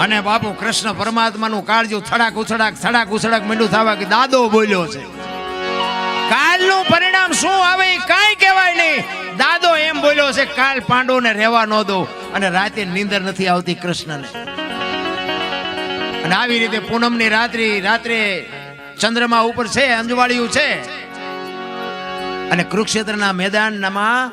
અને બાપુ, કૃષ્ણ પરમાત્માનું કાળજું થડાક ઉછડાક થડાક ઉછડાક મીંડું થવા કે દાદો બોલ્યો છે. કાલનું પરિણામ શું આવે એ કહેવાય નહીં. દાદો એમ બોલ્યો છે, કાલ પાંડવોને રહેવા ન દો અને રાતે નીંદર નથી આવતી કૃષ્ણને. અને આવી રીતે પૂનમની રાત્રિ, રાત્રે ચંદ્રમા ઉપર છે, અંજવાળિયું છે. અને કુરુક્ષેત્રના મેદાનમાં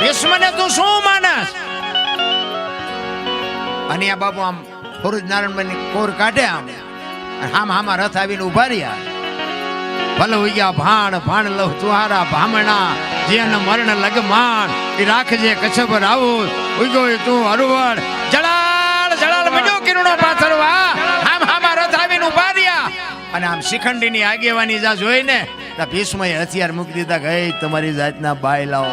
ભીષ્મને તું શું માનસ? અને આ બાપુ આમ ફોરુજ નારાયણભાઈ કોર કાઢે આમ. હામ હામા રથ આવીને ઊભા રહ્યા. ભલે ગયા ભાણ ભાણ લવ તુહારા ભામણા જેન મરણ લગમાણ, એ રાખજે કચ્છ આવું. ઉગ્યો તું હરુવડ જળાળ જળાળ મળ્યો કિરણો પાથરવા હામ હામા રથ આવીને ઊભા રહ્યા. અને આમ શિખંડીની આગેવાની જા જોઈને ભીષ્મએ હથિયાર મૂકી દીધા ગઈ તમારી જાતના બાય લાવો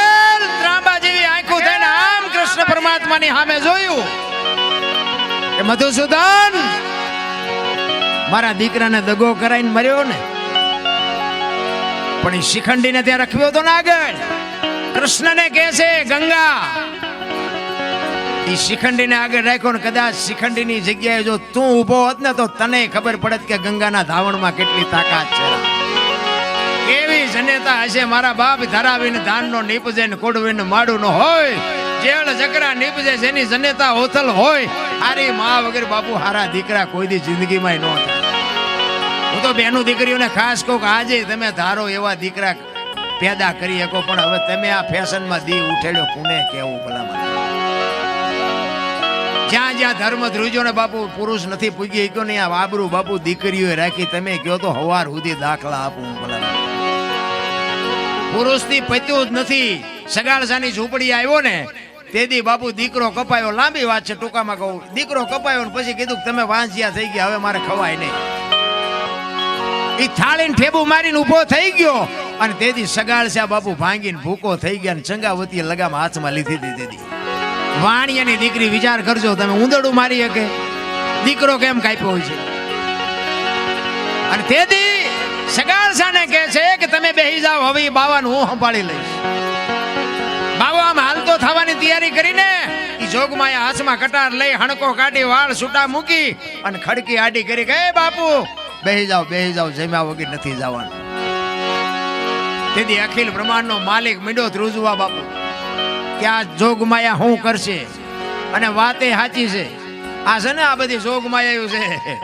પરમાત્માની સામે જોયું કે મધુસૂદન, મારા દીકરાને દગો કરાઈને મર્યો ને. પણ એ શિખંડીને ત્યાં રખવ્યો હતો ને આગળ કૃષ્ણને કહે છે, ગંગા એ શિખંડીને આગળ રાખ્યો ને કદાચ શિખંડીની જગ્યાએ જો તું ઊભો હોત ને તો તને ખબર પડત કે ગંગાના ધાવણમાં કેટલી તાકાત છે. કેવી જનેતા હશે મારા બાપ ધરાવીને ધાનનો નીપજે ને કોડવીને માડું નો હોય. જેળ જકરા નીપજે જેની જનેતા હોથલ હોય હારી મા વગર બાપુ હારા દીકરા કોઈ દી જિંદગીમાં ન થાય. હું તો બેનું દીકરીઓને ખાસ કહું કે આજે તમે ધારો એવા દીકરા પેદા કરી શકો, પણ હવે તમે આ ફેશનમાં દી ઉઠેડ્યો પુણે કેવું ભલામણ? જ્યાં જ્યાં ધર્મ ધ્રુજો ને બાપુ પુરુષ નથી પૂગી ગયો ને આ વાબરું બાપુ દીકરીઓએ રાખી, તમે કહો તો હવાર સુધી દાખલા આપું ભલામણ. પુરુષથી પત્યું જ નથી. સગાળસાની ઝૂંપડી આવ્યો ને તેથી બાપુ દીકરો કપાયો, લાંબી વાત છે ટૂંકામાં કહું. દીકરો કપાયો ને પછી કીધું તમે વાંસિયા થઈ ગયા, હવે મારે ખવાય નહીં. એ થાળીને ઠેબુ મારીને ઊભો થઈ ગયો અને તેથી સગાળસા બાપુ ભાંગીને ભૂકો થઈ ગયા ને ચંગાવતીએ લગામ હાથમાં લીધી હતી તેથી. વાણિયાની દીકરી, વિચાર કરજો તમે ઉંદડું મારી શકે. દીકરો કેમ કાપ્યો હોય છે? અને તેથી સગાળસાને કહે છે કે તમે બેહી જાઓ, હવે બાવાનું હું સંભાળી લઈશ. તૈયારી કરીને જોગ જોગમાયા હાથમાં કટાર લઈ હણકો કાઢી વાળ છૂટા મૂકી અને ખડકી આડી કરી કે બાપુ, બેહી જાઓ બેહી જાઓ, જમ્યા વગર નથી જવાનું. તેથી અખિલ બ્રહ્માંડનો માલિક મીડો ધ્રુજવા બાપુ ક્યાં જોગ જોગમાયા હું કરશે? અને વાતે સાચી છે? આ છે ને આ બધી જોગમાયા છે?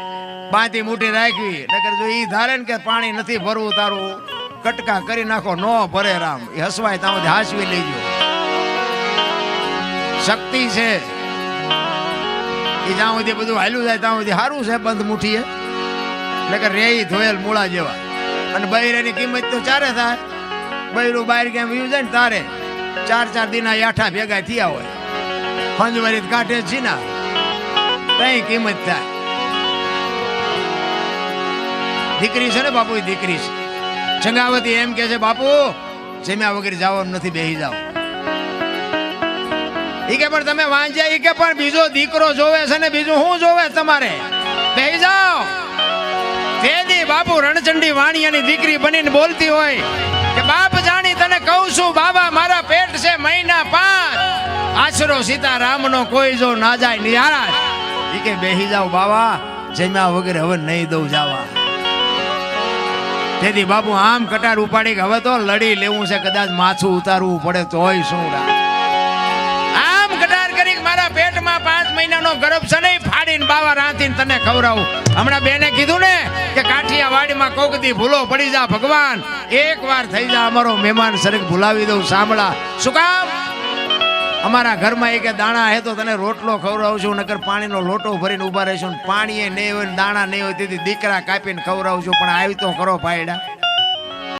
બાંધી મૂટી રાખવી, નકર જો ઈ ધારે કે પાણી નથી ભરવું તારું, કટકા કરી નાખો, નો ભરે રામ. એ હસવાય ત્યાં હાસવી લેજો. શક્તિ છે. એ જ્યાં સુધી બધું હાલ્યું જાય ત્યાં સુધી સારું છે બંધ મુઠીએ એટલે કે રેઈ ધોયેલ મૂળા જેવા. અને બૈરેની કિંમત તો ચારે થાય. બૈરું બહાર ક્યાં વ્યુ જાય ને તારે. ચાર ચાર દિના યાઠા ભેગા થયા હોય. ફંજવારી કાંઠે જ છે ના કઈ કિંમત થાય. દીકરી છે ને બાપુ દીકરી છે. ચંગાવતી એમ કે છે, બાપુ, જમ્યા વગર જવાનું નથી બેહી જાઓ. ઈ કે પણ તમે વાંચ્યા ઈ કે પણ બીજો દીકરો જોવે છે ને બીજું શું જોવે તમારે? બેહી જાઓ. તેદી બાપુ રણચંડી વાણિયાની દીકરી બનીને બોલતી હોય કે, બાપ જાણી તને કહું છું, બાબા મારા પેટ છે મહિના પાંચ. આશરો સીતારામનો કોઈ જો ના જાય નિહારા ઈ કે, બેહી જાઓ બાબા, જમ્યા વગર હવે નહીં દઉં જાવા. તેથી બાપુ આમ કટાર ઉપાડી કે, હવે તો લડી લેવું છે, કદાચ માથું ઉતારવું પડે તોય શું રા મહિનાનો ગર્ભ છે નહીં ફાડીને બાવા રાંધીને તને ખવડાવું. હમણાં બેને કીધું ને કે કાઠિયા વાડીમાં કોક દી ભૂલો પડી જા ભગવાન. એક વાર થઈ જા અમારો મહેમાન સરક ભૂલાવી દઉં સાંભળા. શું કામ? અમારા ઘરમાં એક દાણા હે તો તને રોટલો ખવડાવું છું નકર પાણીનો લોટો ભરીને ઊભા રહીશું ને પાણી નહીં હોય ને દાણા નહીં હોય, તેથી દીકરા કાપીને ખવડાવું છું પણ આવી તો કરો ભાઈડા.